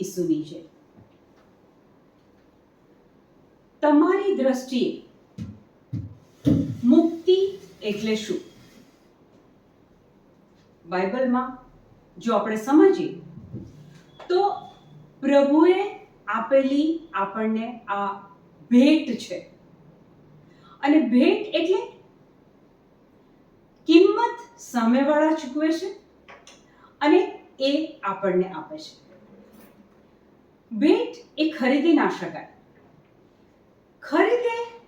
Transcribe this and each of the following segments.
ઈસુની છે. તમારી દ્રષ્ટિએ મુક્તિ એટલે શું? બાઇબલમાં જો આપણે સમજીએ, તો પ્રભુએ આપેલી આપણને આ ભેટ છે. અને ભેટ એટલે કિંમત સામેવાળા ચૂકવે છે અને એ આપણને આપે છે. ભેટ એ ખરીદી ના શકાય. ખરીદે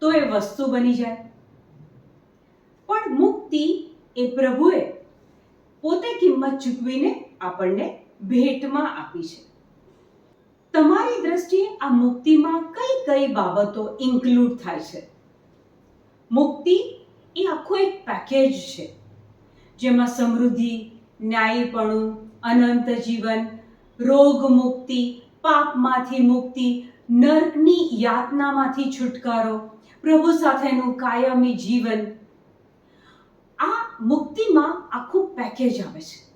તો એ વસ્તુ બની જાય. પણ મુક્તિ એ પ્રભુએ પોતે કિંમત ચૂકવીને આપણને ભેટમાં આપી છે. તમારી દ્રષ્ટિએ આ મુક્તિમાં કઈ કઈ બાબતો ઇન્ક્લુડ થાય છે? મુક્તિ એ આખો એક પેકેજ છે. જેમાં સમૃદ્ધિ, ન્યાયીપણું, અનંત જીવન રોગ મુક્તિ પાપમાંથી મુક્તિ, નર્કની યાતનામાંથી છુટકારો, પ્રભુ સાથેનું કાયમી જીવન. આ મુક્તિમાં આખું પેકેજ આવે છે.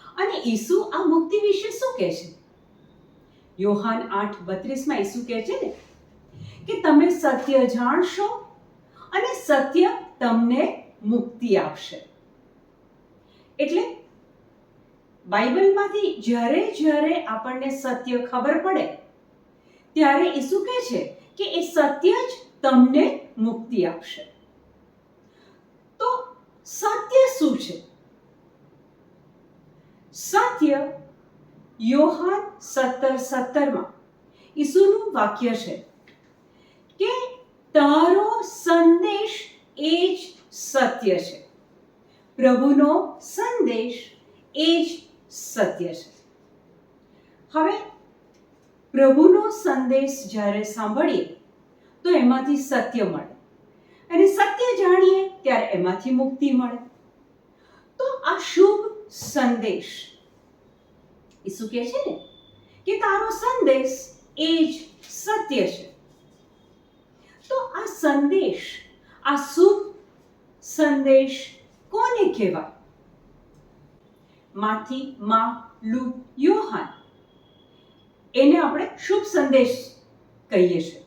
અને ઈસુ આ મુક્તિ વિશે શું કહે છે? યોહાન આઠ બત્રીસમાં ઈસુ કહે છે ને, કે તમે સત્ય જાણશો અને સત્ય તમને મુક્તિ આપશે. એટલે બાઇબલમાંથી જ્યારે જ્યારે આપણને સત્ય ખબર પડે, ત્યારે ઈસુ કહે છે કે એ સત્ય જ તમને મુક્તિ આપશે. તો સત્ય શું છે? સત્ય યોહાન સત્તર સત્તરમાં ઈસુનું વાક્ય છે કે તારો સંદેશ એ જ સત્ય છે. પ્રભુનો સંદેશ એ જ સત્ય છે. હવે, પ્રભુનો સંદેશ જ્યારે સાંભળીએ, તો એમાંથી સત્ય મળે. અને સત્ય જાણીએ, ત્યારે એમાંથી મુક્તિ મળે. તો આ શુભ સંદેશ, ઈસુ કહે છે ને, કે તારો સંદેશ એ જ સત્ય છે. તો આ સંદેશ, આ શુભ સંદેશ કોને કહેવાય? માથી મા લુ યુહાન. એને આપણે શુભ સંદેશ કહીએ છીએ.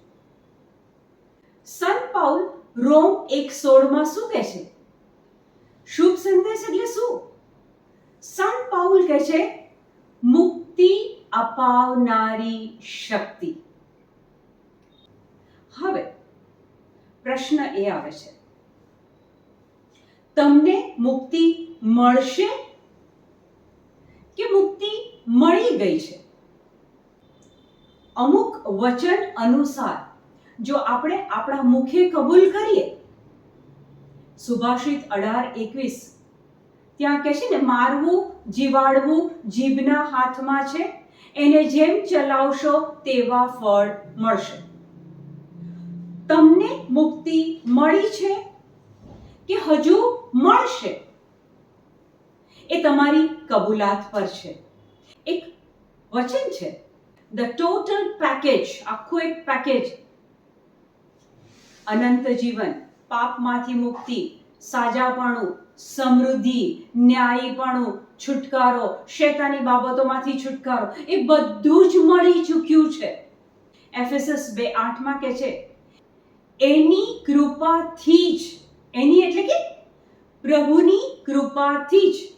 સંત પાઉલ રોમ એક સોળમાં શું કહે છે? શુભ સંદેશ એટલે શું? સંત પાઉલ કહે છે, મુક્તિ અપાવનારી શક્તિ. હવે પ્રશ્ન એ આવે છે, તમને મુક્તિ મળશે કે મુક્તિ મળી ગઈ છે. અમુક વચન અનુસાર જો આપણે આપણા મુખે કબૂલ કરીએ, સુભાષિત અઢાર એકવીસ ત્યાં કહે છે ને, મારવું, જીવાડવું જીભના હાથમાં છે. એને જેમ ચલાવશો તેવા ફળ મળશે. તમને મુક્તિ મળી છે કે હજુ મળશે? એ તમારી કબૂલાત પર છે. એક વચન છે. ધ ટોટલ પેકેજ આખું એક પેકેજ અનંત જીવન, પાપમાંથી મુક્તિ, સાજાપણું, સમૃદ્ધિ, ન્યાયીપણું, છુટકારો, શેતાની બાબતોમાંથી છુટકારો. એ બધું જ મળી ચૂક્યું છે. એફએસએસ બે આઠમાં કે છે, એની કૃપાથી જ, એની એટલે કે પ્રભુની કૃપાથી જ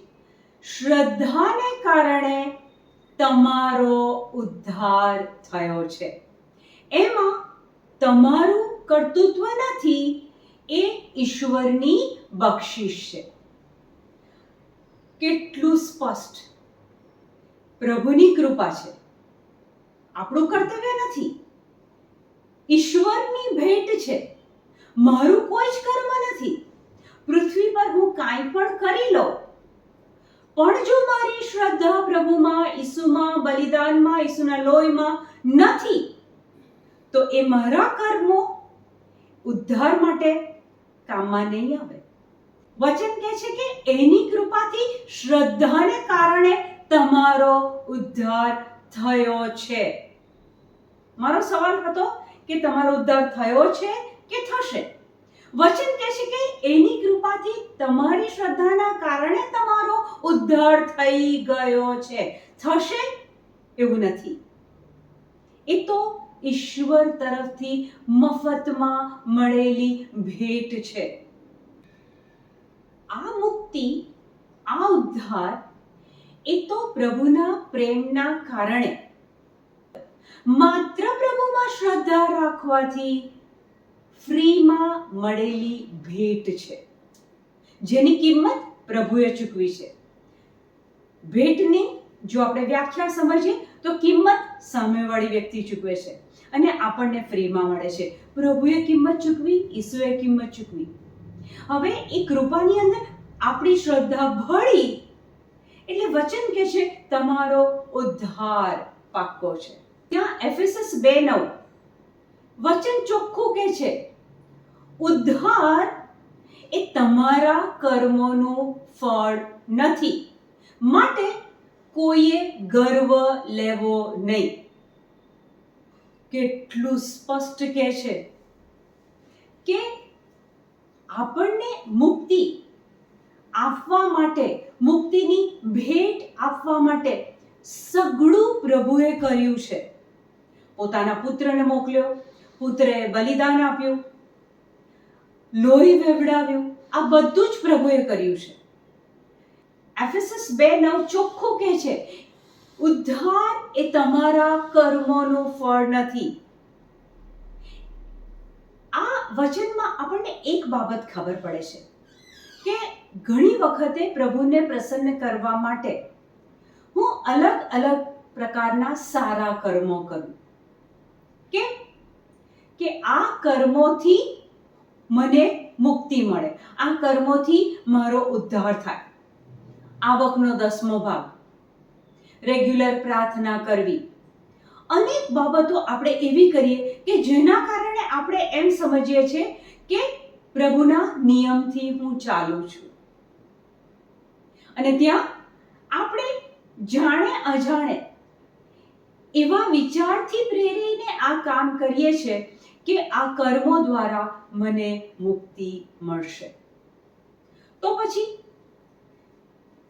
શ્રદ્ધાને કારણે તમારો ઉદ્ધાર થયો છે. એમાં તમારું કર્તૃત્વ નથી, એ ઈશ્વરની બક્ષિસ છે. કેટલું સ્પષ્ટ. પ્રભુની કૃપા છે. આપણું કર્તવ્ય નથી. ઈશ્વરની ભેટ છે. મારું કોઈ જ કર્મ નથી. પૃથ્વી પર હું કાંઈ પણ કરી લઉં પણ જો મારી શ્રદ્ધા પ્રભુમાં, ઈસુમાં, બલિદાનમાં, ઈસુના લોહીમાં નથી, તો એ મારા કર્મો ઉદ્ધાર માટે કામમાં નહીં આવે. વચન કહે છે કે એની કૃપાથી શ્રદ્ધાને કારણે તમારો ઉદ્ધાર થયો છે. મારો સવાલ હતો કે તમારો ઉદ્ધાર થયો છે કે થશે? વચન કહે છે કે એની કૃપાથી તમારી શ્રદ્ધાના કારણે તમારો ઉદ્ધાર થઈ ગયો છે. થશે એવું નથી. એ તો ઈશ્વર તરફથી મફતમાં મળેલી ભેટ છે. આ મુક્તિ, આ ઉદ્ધાર એ તો પ્રભુના પ્રેમના કારણે. માત્ર પ્રભુમાં શ્રદ્ધા રાખવાથી ફ્રીમાં મળેલી ભેટ છે. જેની કિંમત પ્રભુએ ચૂકવી છે. ભેટની જો આપણે વ્યાખ્યા સમજીએ, તો કિંમત સામેવાળી વ્યક્તિ ચૂકવે છે અને આપણને ફ્રીમાં મળે છે. પ્રભુએ કિંમત ચૂકવી, ઈસુએ કિંમત ચૂકવી. હવે એ કૃપાની અંદર આપણી શ્રદ્ધા ભળી એટલે વચન કે છે, તમારો ઉદ્ધાર પાક્કો છે. ત્યાં એફએસએસ બે નવ વચન ચોખ્ખું કે છે ઉદ્ધાર એ તમારા કર્મોનું ફળ નથી. માટે કોઈએ ગર્વ લેવો નહીં. કેટલું સ્પષ્ટ કે છે કે આપણને મુક્તિ આપવા માટે, મુક્તિની ભેટ આપવા માટે સગળું પ્રભુએ કર્યું છે. પોતાના પુત્રને મોકલ્યો, પુત્રએ બલિદાન આપ્યું લોહી વેવડાવ્યું. આ બધું જ પ્રભુએ કર્યું છે. એફએસએસ બે નવ ચોખ્ખું કહે છે, ઉદ્ધાર એ તમારા કર્મોનું ફળ નથી. આ વચનમાં આપણને એક બાબત ખબર પડે છે કે ઘણી વખતે પ્રભુને પ્રસન્ન કરવા માટે હું અલગ અલગ પ્રકારના સારા કર્મો કરું. કે કે આ કર્મોથી મને મુક્તિ મળે. આ કર્મોથી મારો ઉદ્ધાર થાય. આવકનો દસમો ભાગ. રેગ્યુલર પ્રાર્થના કરવી. અનેક બાબતો આપણે એવી કરીએ કે જેના કારણે આપણે એમ સમજીએ છીએ કે પ્રભુના નિયમથી હું ચાલું છું. અને ત્યાં આપણે જાણે અજાણે એવા વિચારથી પ્રેરીને આ કામ કરીએ છીએ કે આ કર્મો દ્વારા મને મુક્તિ મળશે. તો પછી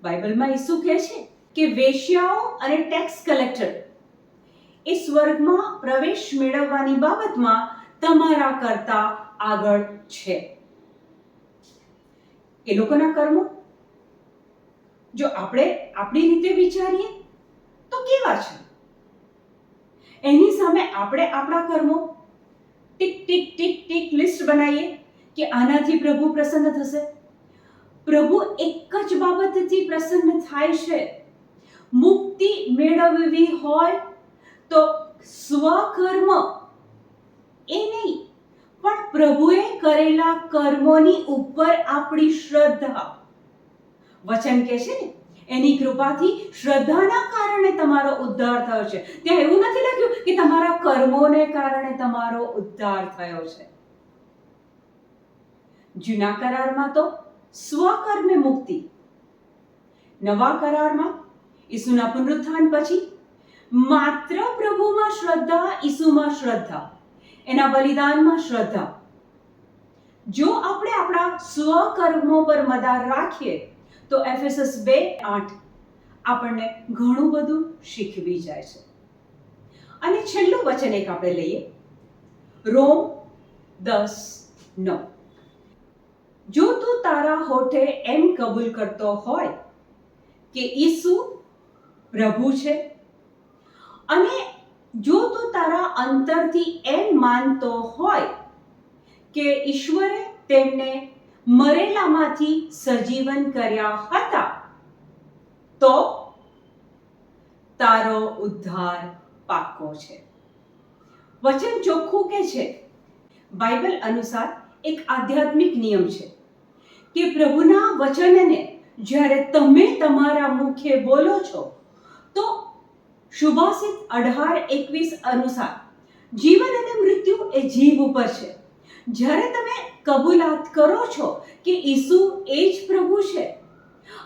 બાઇબલમાં ઈસુ કહે છે કે વેશ્યાઓ અને ટેક્સ કલેક્ટર એ સ્વર્ગમાં પ્રવેશ મેળવવાની બાબતમાં તમારા કરતા આગળ છે. એ લોકોના કર્મો? જો આપણે આપણી રીતે વિચારીએ તો કેવા છે? એની સામે આપણે આપણા કર્મો tick tick tick tick list બનાવીએ કે આનાથી પ્રભુ પ્રસન્ન થશે. પ્રભુ એક જ બાબતથી પ્રસન્ન થાય છે. મુક્તિ મેળવવી હોય તો સ્વકર્મ એ નહીં, પણ પ્રભુએ કરેલા કર્મોની ઉપર આપણી શ્રદ્ધા. વચન કહે છે ને? એની કૃપાથી શ્રદ્ધાના કારણે તમારો ઉદ્ધાર થયો છે. ત્યાં એવું નથી લખ્યું કે તમારા કર્મોને કારણે તમારો ઉદ્ધાર થયો છે. જૂના કરારમાં તો સ્વકર્મે મુક્તિ, નવા કરારમાં ઈસુના પુનરુત્થાન પછી માત્ર પ્રભુમાં શ્રદ્ધા, ઈસુમાં શ્રદ્ધા, એના બલિદાનમાં શ્રદ્ધા. જો આપણે આપણા સ્વકર્મો પર મદાર રાખીએ તો એફએસએસ બે આઠ આપણને ઘણું બધું શીખવી જાય છે. અને છેલ્લું વચન એક આપણે લઈએ. રોમ દસ નવ. જો તું તારા હોઠે એમ કબૂલ કરતો હોય કે ઈસુ પ્રભુ છે, અને જો તું તારા અંતરથી એમ માનતો હોય કે ઈશ્વરે તેમને મરેલામાંથી સજીવન કર્યા હતા. તો તારો ઉદ્ધાર પાકો છે. વચન ચોખ્ખું કે છે? બાઇબલ અનુસાર એક આધ્યાત્મિક નિયમ છે કે પ્રભુના વચનને જ્યારે તમે તમારા મુખે બોલો છો, તો શુભાસિત અઢાર એકવીસ અનુસાર જીવન અને મૃત્યુ એ જીભ ઉપર છે. જ્યારે તમે કબૂલાત કરો છો કે ઈસુ એ જ પ્રભુ છે?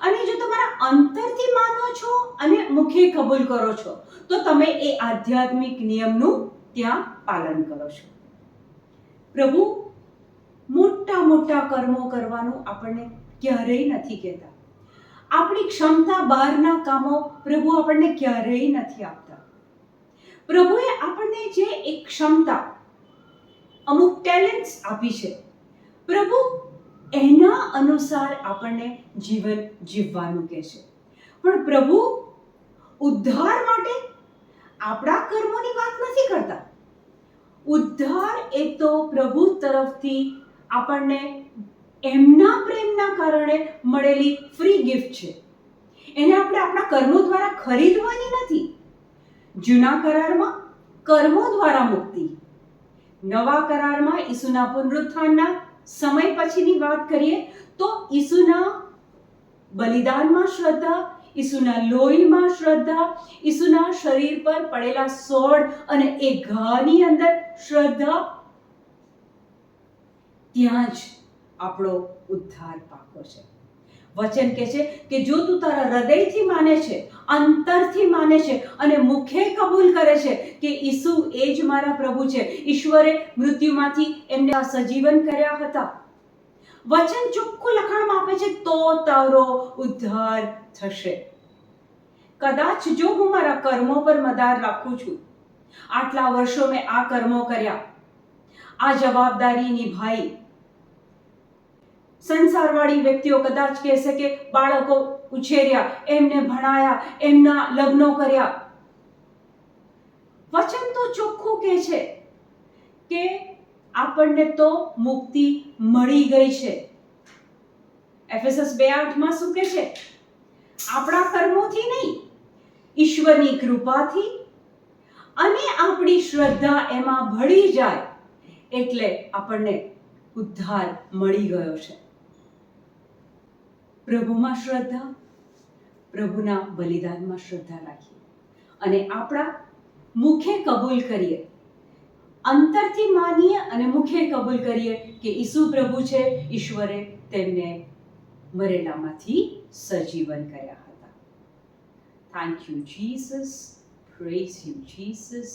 અને જો તમારા અંતરથી માનો છો અને મુખે કબૂલ કરો છો, તો તમે એ આધ્યાત્મિક નિયમનું ત્યાં પાલન કરો છો. પ્રભુ, મોટા મોટા કર્મો કરવાનું આપણને ક્યારેય નથી કહેતા. આપણી ક્ષમતા બહારના કામો પ્રભુ આપણને ક્યારેય નથી આપતા. પ્રભુએ આપણને જે એક ક્ષમતા, અમુક ટેલેન્ટ્સ આપી છે પ્રભુ, એના અનુસાર આપણને જીવન જીવવાનું કહે છે. પણ પ્રભુ, ઉદ્ધાર માટે આપણા કર્મોની વાત નથી કરતા. ઉદ્ધાર એ તો પ્રભુ તરફથી આપણને એમના પ્રેમના કારણે મળેલી ફ્રી ગિફ્ટ છે. એને આપણે આપણા કર્મો દ્વારા ખરીદવાની નથી. જૂના કરારમાં કર્મો દ્વારા મુક્તિ. નવા કરારમાં ઈસુના પુનરુત્થાનના સમય પછીની વાત કરીએ તો ઈસુના બલિદાનમાં શ્રદ્ધા, ઈસુના લોહીમાં શ્રદ્ધા, ઈસુના શરીર પર પડેલા સોળ અને એ ઘાની અંદર શ્રદ્ધા. ત્યાં જ આપણો ઉદ્ધાર પાકો છે. વચન કહે છે કે જો તું તારા હૃદયથી માને છે, અંતરથી માને છે અને મુખે કબૂલ કરે છે કે ઈસુ એ જ મારા પ્રભુ છે, ઈશ્વરે મૃત્યુમાંથી એમને આ સજીવન કર્યા હતા. વચન ચોખ્ખું લખાણમાં આપે છે, તો તારો ઉદ્ધાર થશે. કદાચ જો હું મારા કર્મો પર મદાર રાખું છું, આટલા વર્ષો મેં આ કર્મો કર્યા. આ જવાબદારી નિભાઈ સંસારવાળી વ્યક્તિઓ કદાચ કહેશે કે બાળકો ઉછેર્યા, એમને ભણાયા, એમના લગ્નો કર્યા. વચન તો ચોખ્ખું કહે છે કે આપણને તો મુક્તિ મળી ગઈ છે. એફએસએસ બે આઠમાં શું કહે છે? આપણા કર્મોથી નહીં, ઈશ્વરની કૃપાથી અને આપણી શ્રદ્ધા એમાં ભળી જાય એટલે આપણને ઉદ્ધાર મળી ગયો છે. પ્રભુમાં શ્રદ્ધા, પ્રભુના બલિદાનમાં શ્રદ્ધા રાખીએ. અને આપણા મુખે કબૂલ કરીએ. અંતરથી માનીએ અને મુખે કબૂલ કરીએ કે ઈસુ પ્રભુ છે, ઈશ્વરે તેમને મરેલામાંથી સજીવન કર્યા હતા. Thank you Jesus praise you Jesus